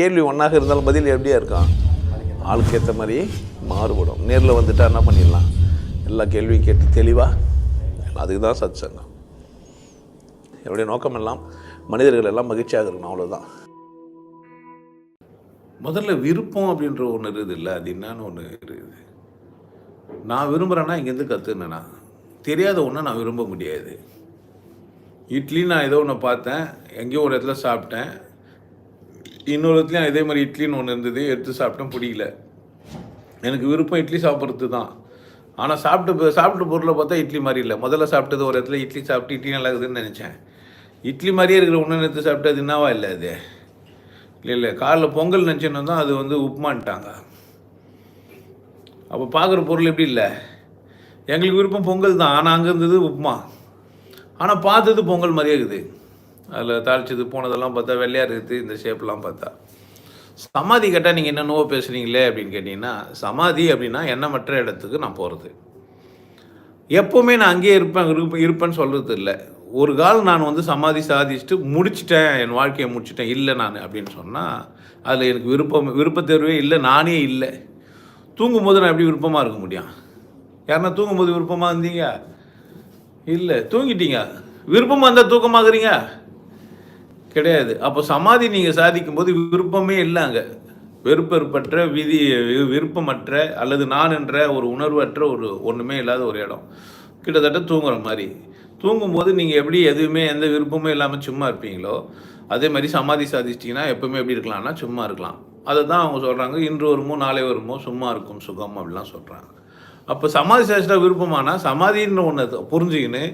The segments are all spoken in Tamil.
கேள்வி ஒன்றாக இருந்தாலும் பதில் எப்படியா இருக்கான் ஆளுக்கு ஏற்ற மாதிரி மாறுபடும். நேரில் வந்துட்டா என்ன பண்ணிடலாம்? எல்லா கேள்வியும் கேட்டு தெளிவாக அதுக்கு தான் சத் சங்கம் என்னுடைய நோக்கம் எல்லாம் மனிதர்கள் எல்லாம் மகிழ்ச்சியாக இருக்கணும் அவ்வளோதான் முதல்ல விருப்பம் அப்படின்ற ஒன்று இருக்குது இல்லை? அது என்னன்னு ஒன்று இருக்குது. நான் விரும்புகிறேன்னா இங்கேருந்து கற்றுனேண்ணா தெரியாத ஒன்றை நான் விரும்ப முடியாது. இட்லி நான் ஏதோ ஒன்று பார்த்தேன். எங்கேயோ ஒரு இடத்துல சாப்பிட்டேன். இன்னொரு இடத்துலையும் இதே மாதிரி இட்லின்னு ஒன்று இருந்தது எடுத்து சாப்பிட்டேன் பிடிக்கல. எனக்கு விருப்பம் இட்லி சாப்பிட்றது தான். ஆனால் சாப்பிட்டு சாப்பிட்ட பொருளை பார்த்தா இட்லி மாதிரி இல்லை. முதல்ல சாப்பிட்டது ஒரு இடத்துல இட்லி சாப்பிட்டு இட்லி நல்லா இருக்குதுன்னு நினச்சேன். இட்லி மாதிரியே இருக்கிற ஒன்று எடுத்து சாப்பிட்டது என்னவா இல்லை அது? இல்லை இல்லை. காலைல பொங்கல் நினச்சேன்னு தான் அது வந்து உப்புமான்ட்டாங்க. அப்போ பார்க்குற பொருள் எப்படி இல்லை? எங்களுக்கு விருப்பம் பொங்கல் தான். ஆனால் அங்கே இருந்தது உப்புமா. ஆனால் பார்த்தது பொங்கல் மாதிரியே இருக்குது. அதில் தாளிச்சது போனதெல்லாம் பார்த்தா வெள்ளையாக இருக்குது இந்த ஷேப்லாம் பார்த்தா. சமாதி கேட்டால் நீங்கள் என்னென்னவோ பேசுகிறீங்களே அப்படின்னு கேட்டிங்கன்னா சமாதி அப்படின்னா எண்ணமற்ற இடத்துக்கு நான் போகிறது எப்போவுமே நான் அங்கேயே இருப்பேன் இருப்பேன் இருப்பேன்னு சொல்கிறது இல்லை. ஒரு கால் நான் வந்து சமாதி சாதிச்சுட்டு முடிச்சிட்டேன் என் வாழ்க்கையை முடிச்சிட்டேன் இல்லை நான் அப்படின்னு சொன்னால் அதில் எனக்கு விருப்பம் விருப்பத்தேர்வே இல்லை நானே இல்லை. தூங்கும்போது நான் எப்படி விருப்பமாக இருக்க முடியும்? யாருன்னா தூங்கும்போது விருப்பமாக இருந்தீங்க? இல்லை. தூங்கிட்டீங்க. விருப்பமாக இருந்தால் தூக்கமாகறீங்க? கிடையாது. அப்போ சமாதி நீங்கள் சாதிக்கும்போது விருப்பமே இல்லை அங்கே வெறுப்பெறுப்பற்ற விதி விருப்பமற்ற அல்லது நான் என்ற ஒரு உணர்வற்ற ஒரு ஒன்றுமே இல்லாத ஒரு இடம். கிட்டத்தட்ட தூங்குற மாதிரி. தூங்கும்போது நீங்கள் எப்படி எதுவுமே எந்த விருப்பமும் இல்லாமல் சும்மா இருப்பீங்களோ அதே மாதிரி சமாதி சாதிச்சிட்டிங்கன்னா எப்பவுமே எப்படி இருக்கலாம்னா சும்மா இருக்கலாம். அதை தான் அவங்க சொல்கிறாங்க இன்று வருமோ நாளை வருமோ சும்மா இருக்கும் சுகம் அப்படிலாம் சொல்கிறாங்க அப்போ சமாதி சாதிச்சிட்டா விருப்பமானா சமாதின்னு ஒன்று புரிஞ்சுக்கின்னு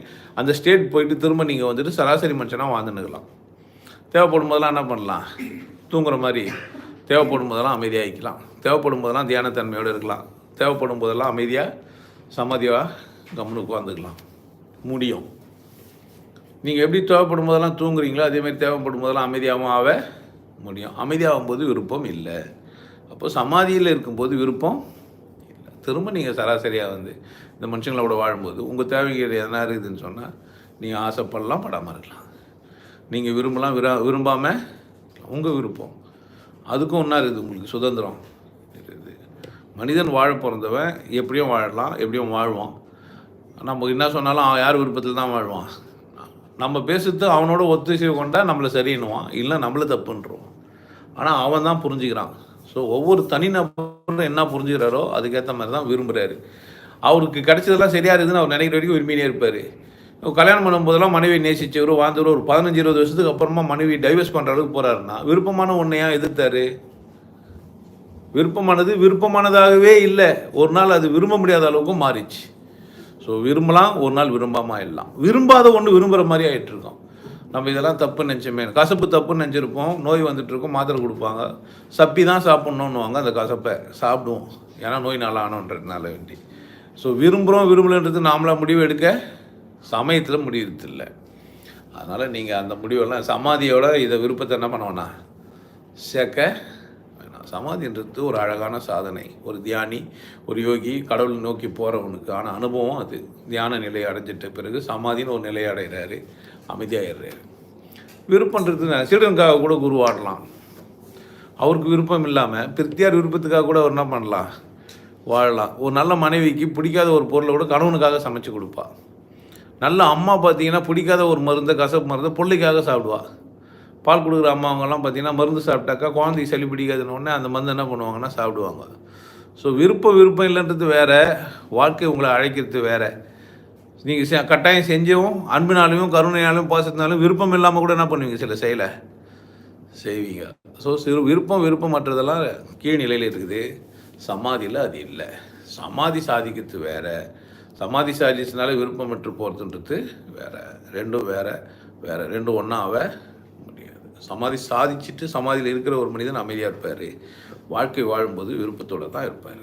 அந்த ஸ்டேட் போயிட்டு திரும்ப நீங்கள் வந்துட்டு சராசரி மனுஷனாக வாழ்ந்துன்னுக்கலாம். தேவைப்படும் போதெல்லாம் என்ன பண்ணலாம்? தூங்குற மாதிரி தேவைப்படும் போதெல்லாம் அமைதியாகிக்கலாம் தேவைப்படும் போதெல்லாம் தியானத்தன்மையோடு இருக்கலாம். தேவைப்படும் போதெல்லாம் அமைதியாக சமாதியாக கம்முன்னு உட்காந்துக்கலாம் முடியும். நீங்கள் எப்படி தேவைப்படும் போதெல்லாம் தூங்குறீங்களோ அதேமாதிரி தேவைப்படும் போதெல்லாம் அமைதியாகவும் ஆக முடியும். அமைதியாகும் போது விருப்பம் இல்லை. அப்போ சமாதியில் இருக்கும்போது விருப்பம் இல்லை. திரும்ப நீங்கள் சராசரியாக வந்து இந்த மனுஷங்களோட வாழும்போது உங்கள் தேவைகள் எதனா இருக்குதுன்னு சொன்னால் நீங்கள் ஆசைப்படலாம் படாமல் இருக்கலாம். நீங்கள் விரும்பலாம் விரா விரும்பாமல் உங்கள் விருப்பம். அதுக்கும் ஒன்றா இருக்குது உங்களுக்கு சுதந்திரம். இருக்குது மனிதன் வாழ பிறந்தவன் எப்படியும் வாழலாம் எப்படியும் வாழ்வான். நம்ம என்ன சொன்னாலும் யார் விருப்பத்தில் தான் வாழ்வான். நம்ம பேசுறது அவனோட ஒத்துழைப்பு கொண்டா நம்மளை சரின்னுவான். இல்லை நம்மளை தப்புன்றோம் ஆனால் அவன் தான் புரிஞ்சுக்கிறான். ஸோ ஒவ்வொரு தனிநபரும் என்ன புரிஞ்சுக்கிறாரோ அதுக்கேற்ற மாதிரி தான் விரும்புகிறாரு அவருக்கு கிடைச்சதெல்லாம் சரியா இருக்குதுன்னு அவர் நினைக்கிற வரைக்கும் விரும்பினே இருப்பார். கல்யாணம் பண்ணும்போதெல்லாம் மனைவி நேசிச்சவர் வாழ்ந்தவர் ஒரு பதினஞ்சு இருபது வருஷத்துக்கு அப்புறமா மனைவி டைவர்ஸ் பண்ணுற அளவுக்கு போகிறாருன்னா விருப்பமான ஒன்றையா எதிர்த்தாரு? விருப்பமானது விருப்பமானதாகவே இல்லை. ஒரு நாள் அது விரும்ப முடியாத அளவுக்கும் மாறிச்சு. ஸோ விரும்பலாம் ஒரு நாள் விரும்பாமல் ஆயிடலாம். விரும்பாத ஒன்று விரும்புகிற மாதிரி ஆகிட்டுருக்கோம் நம்ம இதெல்லாம் தப்பு நினச்சோமே. கசப்பு தப்புன்னு நினச்சிருப்போம். நோய் வந்துட்டுருக்கோம் மாத்திரை கொடுப்பாங்க. சப்பி தான் சாப்பிட்ணுன்னுவாங்க அந்த கசப்பை. சாப்பிடுவோம். ஏன்னா நோய் நல்லா ஆனோன்றதுனால வேண்டி. ஸோ விரும்புகிறோம் விரும்பலன்றது நாமளாக முடிவு எடுக்க சமயத்தில் முடிகிறதில்ல அதனால் நீங்கள் அந்த முடிவெல்லாம் சமாதியோட இதை விருப்பத்தை என்ன பண்ணுவோன்னா சேர்க்க வேணாம். சமாதின்றது ஒரு அழகான சாதனை. ஒரு தியானி ஒரு யோகி கடவுள் நோக்கி போகிறவனுக்கான அனுபவம் அது. தியான நிலை அடைஞ்சிட்ட பிறகு சமாதின்னு ஒரு நிலை அடைகிறாரு அமைதியாகிடுறாரு விருப்பன்றது சீடனுக்காக கூட குருவாடலாம் அவருக்கு விருப்பம் இல்லாமல் பிரித்தியார் விருப்பத்துக்காக கூட அவர் என்ன பண்ணலாம்? வாழலாம். ஒரு நல்ல மனைவிக்கு பிடிக்காத ஒரு பொருளை கூட கணவனுக்காக சமைச்சு கொடுப்பாள் நல்ல அம்மா பார்த்தீங்கன்னா பிடிக்காத ஒரு மருந்தை கசப்பு மருந்தை பிள்ளைக்காக சாப்பிடுவா. பால் கொடுக்குற அம்மாவங்கெல்லாம் பார்த்தீங்கன்னா மருந்து சாப்பிட்டாக்கா குழந்தைக்கு சளி பிடிக்காதுன்னு அந்த மருந்து என்ன பண்ணுவாங்கன்னா சாப்பிடுவாங்க. ஸோ விருப்பம் விருப்பம் இல்லைன்றது வேறு வாழ்க்கை உங்களை அழைக்கிறது வேறு. நீங்கள் செ கட்டாயம் செஞ்சவும் அன்பினாலையும் கருணையாலையும் பாசத்தினாலும் விருப்பம் இல்லாமல் கூட என்ன பண்ணுவீங்க சில செயலை? செய்வீங்க. ஸோ சிறு விருப்பம் விருப்பமற்றதெல்லாம் கீழ் நிலையில் இருக்குது. சமாதியில் அது இல்லை. சமாதி சாதிக்கிறது வேறு. சமாதி சாதிச்சதுனால விருப்பமற்று போகிறதுன்றது வேறு ரெண்டும் வேறு வேறு ரெண்டும் ஒன்றாவ முடியாது. சமாதி சாதிச்சுட்டு சமாதியில் இருக்கிற ஒரு மனிதன் அமைதியாக இருப்பார். வாழ்க்கை வாழும்போது விருப்பத்தோடு தான் இருப்பார்.